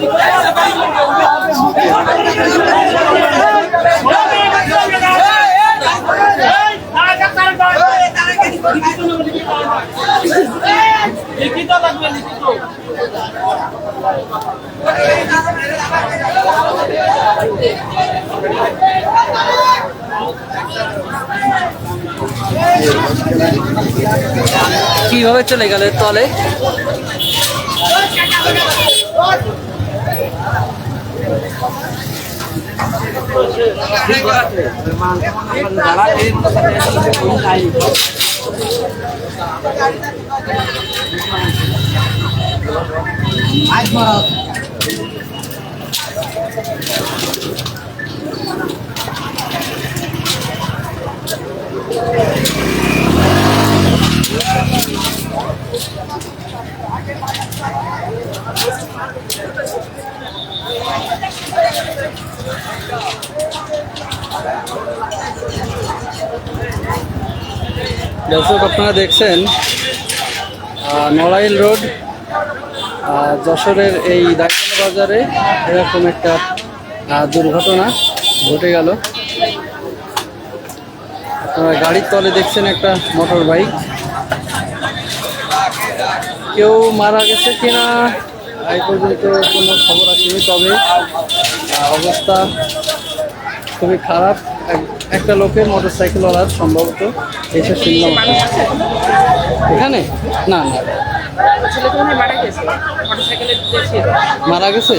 লিখিত কীভাবে চলে গেল তলে? দর্শক, আপনারা দেখছেন নড়াইল রোড যশোরের এই দায়িত্ব বাজারে এরকম একটা দুর্ঘটনা ঘটে গেল। আপনারা গাড়ির তলে দেখছেন একটা মোটর বাইক কেউ মারা গেছে কিনা, এই পর্যন্ত কোনো খবর আসেনি, তবে অবস্থা খুবই খারাপ। এক- একটা লোকের মোটর সাইকেলওয়ালার সম্ভবত এসে শুনলাম এখানে? না না। মোটরসাইকেলে মারা গেছে?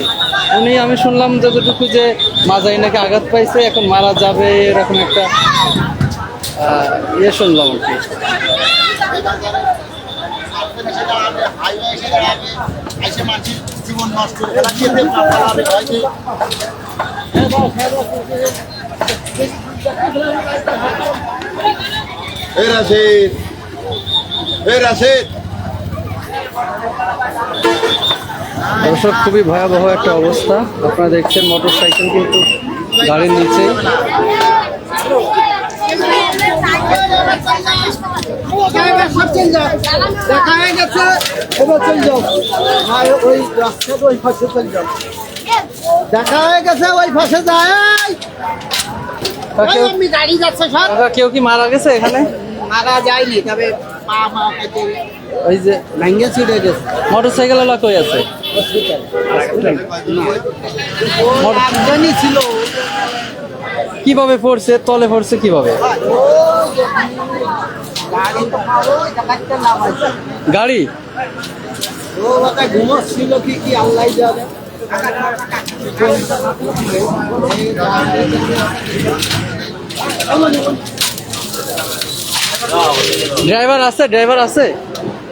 উনি আমি শুনলাম যতটুকু যে মাজাই নাকি আঘাত পাইছে এখন মারা যাবে এরকম একটা ইয়ে শুনলাম আর কি জীবন নষ্ট এই রাশেদ এই রাশেদ। দর্শক খুবই ভয়াবহ একটা অবস্থা। আপনারা দেখছেন মোটর সাইকেল কিন্তু গাড়ির নিচে। দেখা হয়ে গেছে এবার চল যাও আর ওই রাস্তাটা ওই পাশে চল যাও দেখা হয়ে গেছে ওই পাশে যায় কেউ কি মারা গেছে এখানে? মারা যায়নি তবে পা মা কেটে ওই যে ভেঙে ছিঁড়ে গেছে। মোটর সাইকেল ওলা কই আছে? একজনই ছিল। কীভাবে পড়ছে তলে পড়ছে কীভাবে? গাড়ি ঘুমোচ্ছিল কি কি আল্লাহ জানে। ড্রাইভার আছে ড্রাইভার আছে?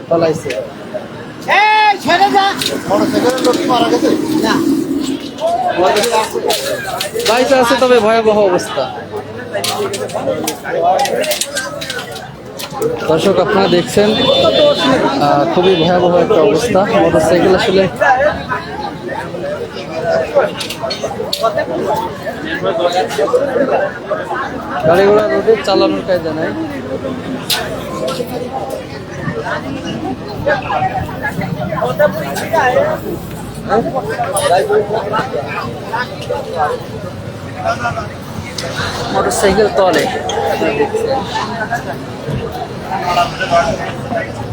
পালাইছে। না বাইকে আছে তবে ভয়াবহ অবস্থা। দর্শক আপনারা দেখছেন খুবই ভয়াবহ একটা অবস্থা। মোটরসাইকেল আসলে গাড়ি ঘোড়া রোডে চালানোর কায়দা নাই। মোটরসাইকেল তলে তারপর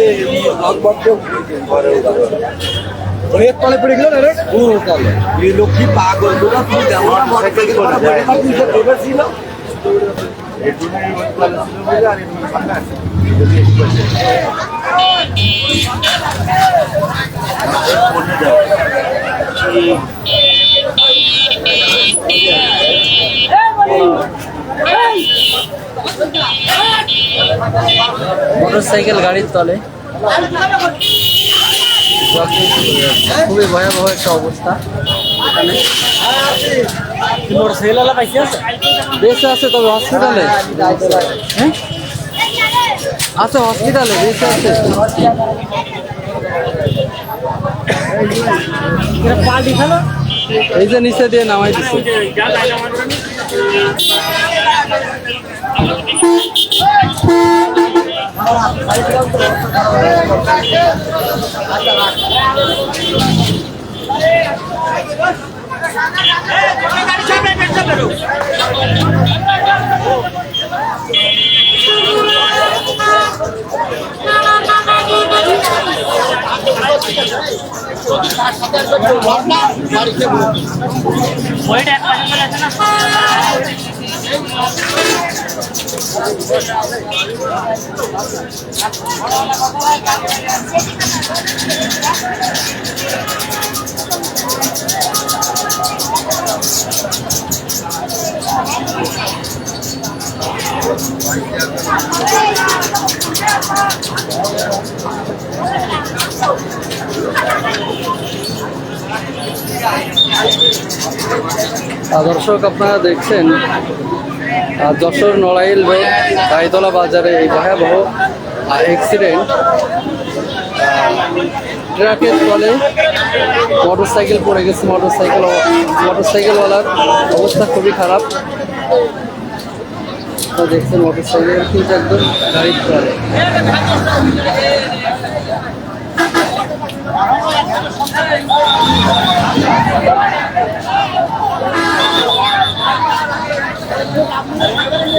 এই ব্লক বক্স অনেক তলে পড়ে গেল রে? পুরো তলে। এই লোক কি পাগল তোরা তুই যেমন মোটরসাইকেল করে যায় তুই যে ড্রাইভার ছিল মোটরসাইকেল গাড়ির তলে। খুবই ভয়াবহ একটা অবস্থা। এখানে বেঁচে আছে তবে হসপিটালে হ্যাঁ? আছে হসপিটালে বেঁচে আছে। এই যে নিচে দিয়ে নামাই দিচ্ছে আহ, দর্শক আপনারা দেখছেন যশোর নড়াইল রোড গাইতলা বাজারে এই ভয়াবহ অ্যাক্সিডেন্ট ট্রাকের তলে মোটর সাইকেল পড়ে গেছে। মোটর সাইকেল মোটর সাইকেলওয়ালার অবস্থা খুবই খারাপ। দেখছেন মোটর সাইকেল কিন্তু একদম গাড়ির তলে